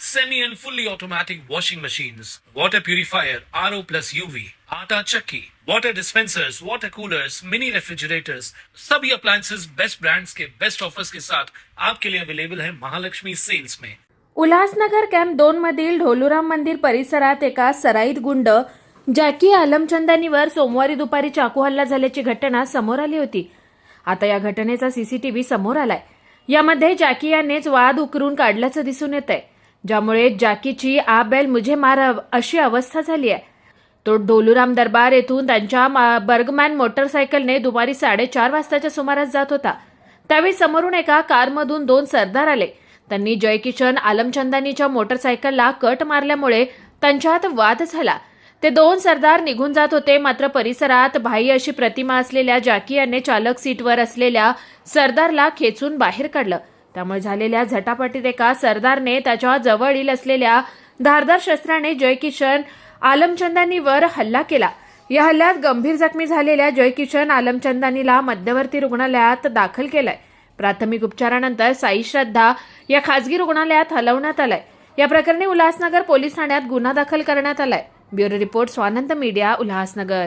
semi and fully automatic washing machines, water purifier, RO plus UV, आटा चक्की, water dispensers, water coolers, mini refrigerators, सभी appliances best brands के best offers के साथ आपके लिए अवेलेबल है महालक्ष्मी सेल्स में उल्हासनगर कॅम्प दोन मधील ढोलुराम मंदिर परिसरात एका सराईत गुंड जॅकी आलमचंदानीवर सोमवारी दुपारी चाकू हल्ला झाल्याची घटना समोर आली होती. आता या घटनेचा सीसीटीव्ही समोर आलाय. यामध्ये जॅकी यानेच वाद उकरून काढल्याचं दिसून येत आहे ज्यामुळे जॅकीची आ बैल मुझे मार अशी अवस्था झाली आहे. तो डोलूराम दरबार येथून त्यांच्या मा- बर्गमॅन मोटरसायकलने दुपारी साडेचार वाजताच्या सुमारास जात होता. त्यावेळी समोरून एका कारमधून दोन सरदार आले. त्यांनी जयकिशन आलमचंदानीच्या मोटरसायकलला कट मारल्यामुळे त्यांच्यात वाद झाला. ते दोन सरदार निघून जात होते. मात्र परिसरात भाई अशी प्रतिमा असलेल्या जॅकी याने चालक सीटवर असलेल्या सरदारला खेचून बाहेर काढलं. त्यामुळे झालेल्या झटापटीत एका सरदारने त्याच्या जवळील असलेल्या धारदार शस्त्राने जयकिशन आलमचंदानीवर हल्ला केला. या हल्ल्यात गंभीर जखमी झालेल्या जयकिशन आलमचंदानीला मध्यवर्ती रुग्णालयात दाखल केलंय. प्राथमिक उपचारानंतर साई श्रद्धा या खासगी रुग्णालयात हलवण्यात आलाय. या प्रकरणी उल्हासनगर पोलीस ठाण्यात गुन्हा दाखल करण्यात आलाय. Bureau report Swanand media Ulhasnagar.